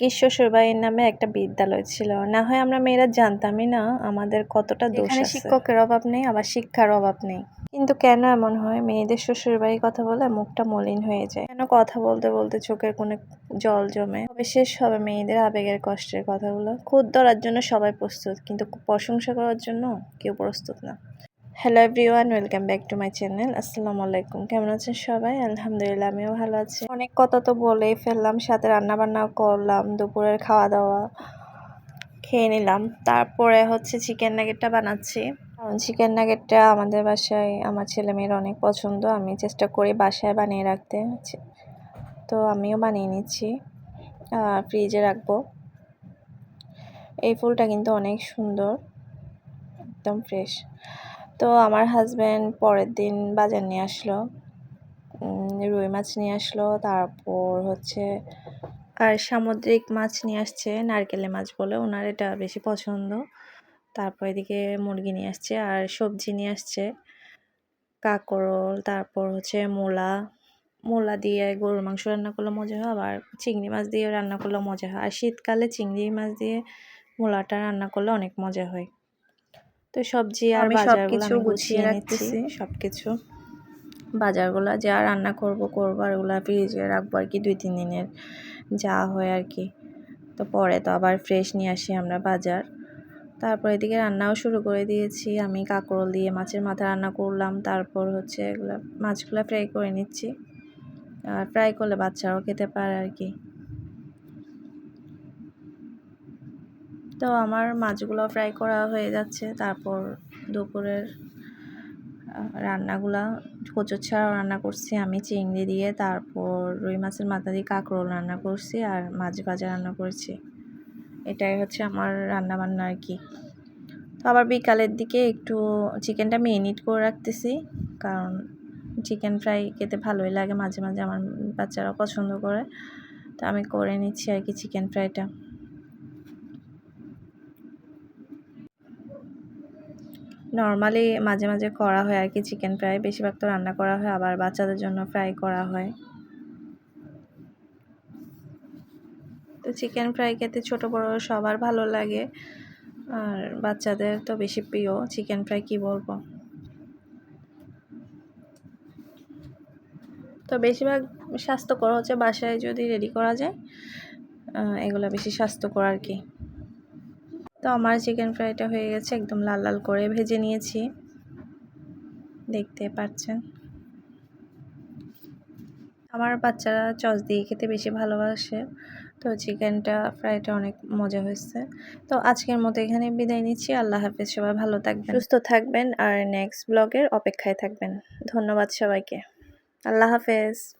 কি শ্বশুরবাড়ির নামে একটা বিদ্যালয় ছিল। না হয় আমরা মেয়েরা জানতামই না আমাদের কতটা দোষ আছে। শিক্ষকের অভাব নেই আবার শিক্ষার অভাব নেই। কিন্তু কেন এমন হয়? মেয়েদের শ্বশুরবাড়ির কথা বলে মুখটা মলিন হয়ে যায়। কেন কথা বলতে বলতে চোখের কোণে জল জমে? তবে শেষ হবে মেয়েদের আবেগের কষ্টের কথাগুলো? খুদ ধরার জন্য সবাই প্রস্তুত কিন্তু প্রশংসা করার জন্য কেউ প্রস্তুত না। Hello everyone welcome back to my channel আসসালামু আলাইকুম কেমন আছেন সবাই? আলহামদুলিল্লাহ, আমিও ভালো আছি। অনেক কথা তো বলেই ফেললাম, সাথে রান্না বান্নাও করলাম, দুপুরের খাওয়া দাওয়া খেয়ে নিলাম। তারপরে হচ্ছে চিকেন নাগেটটা বানাচ্ছি। চিকেন নাগেটটা আমাদের বাসায়, আমার ছেলে মেয়ের অনেক পছন্দ, আমি চেষ্টা করি বাসায় বানিয়ে রাখতে। তো আমিও বানিয়ে নিচ্ছি ফ্রিজে রাখব। এই ফুলটা কিন্তু অনেক সুন্দর, একদম ফ্রেশ তো আমার হাজব্যান্ড পরের দিন বাজার নিয়ে আসলো। রুই মাছ নিয়ে আসলো, তারপর হচ্ছে, আর সামুদ্রিক মাছ নিয়ে আসছে নারকেলে মাছ বলে, ওনার এটা বেশি পছন্দ। তারপর এদিকে মুরগি নিয়ে আসছে, আর সবজি নিয়ে আসছে, কাকরোল, তারপর হচ্ছে মূলা। মূলা দিয়ে গরুর মাংস রান্না করলে মজা হয়, আবার চিংড়ি মাছ দিয়ে রান্না করলে মজা হয়। আর শীতকালে চিংড়ি মাছ দিয়ে মূলাটা রান্না করলে অনেক মজা হয়। তো সবজি আর বাজারগুলো সবকিছু গুছিয়ে রাখতেছি। সব কিছু বাজারগুলো যা রান্না করব করব আর ওগুলো ফ্রিজে রাখব আর কি দুই তিন দিনের যা হয় আর কি। তো পরে তো আবার ফ্রেশ নিয়ে আসি আমরা বাজার। তারপর এদিকে রান্নাও শুরু করে দিয়েছি। আমি কাঁকরোল দিয়ে মাছের মাথা রান্না করলাম। তারপর হচ্ছে এগুলো মাছগুলো ফ্রাই করে নিচ্ছি। আর ফ্রাই করলে বাচ্চারাও খেতে পারে আর কি। তো আমার মাছগুলো ফ্রাই করা হয়ে যাচ্ছে। তারপর দুপুরের রান্নাগুলা কচু ছাড়াও রান্না করছি আমি চিংড়ি দিয়ে। তারপর রুই মাছের মাথা দিয়ে কাঁকরোল রান্না করছি আর মাছ ভাজা রান্না করছি। এটাই হচ্ছে আমার রান্না বান্না আর কি। তো আবার বিকালের দিকে একটু চিকেনটা মেরিনেট করে রাখতেছি। কারণ চিকেন ফ্রাই খেতে ভালোই লাগে মাঝে মাঝে আমার বাচ্চারাও পছন্দ করে। তো আমি করে নিচ্ছি আর কি চিকেন ফ্রাইটা নর্মালি মাঝে মাঝে করা হয় আর কি চিকেন ফ্রাই বেশিরভাগ তো রান্না করা হয়, আবার বাচ্চাদের জন্য ফ্রাই করা হয়। তো চিকেন ফ্রাই খেতে ছোট বড় সবার ভালো লাগে, আর বাচ্চাদের তো বেশি প্রিয়। চিকেন ফ্রাই কি বলব? তো বেশিরভাগ স্বাস্থ্যকর হচ্ছে বাসায় যদি রেডি করা যায় এগুলো বেশি স্বাস্থ্যকর আর কি। তো আমার চিকেন ফ্রাইটা হয়ে গেছে, একদম লাল লাল করে ভেজে নিয়েছি। দেখতে পাচ্ছেন। আমার বাচ্চারা চস দিয়ে খেতে বেশি ভালোবাসে, তো চিকেনটা ফ্রাইটা অনেক মজা হয়েছে। তো আজকের মতো এখানে বিদায় নিচ্ছি, আল্লাহ হাফেজ, সবাই ভালো থাকবেন। সুস্থ থাকবেন, আর নেক্সট ব্লগের অপেক্ষায় থাকবেন। ধন্যবাদ সবাইকে। আল্লাহ হাফেজ।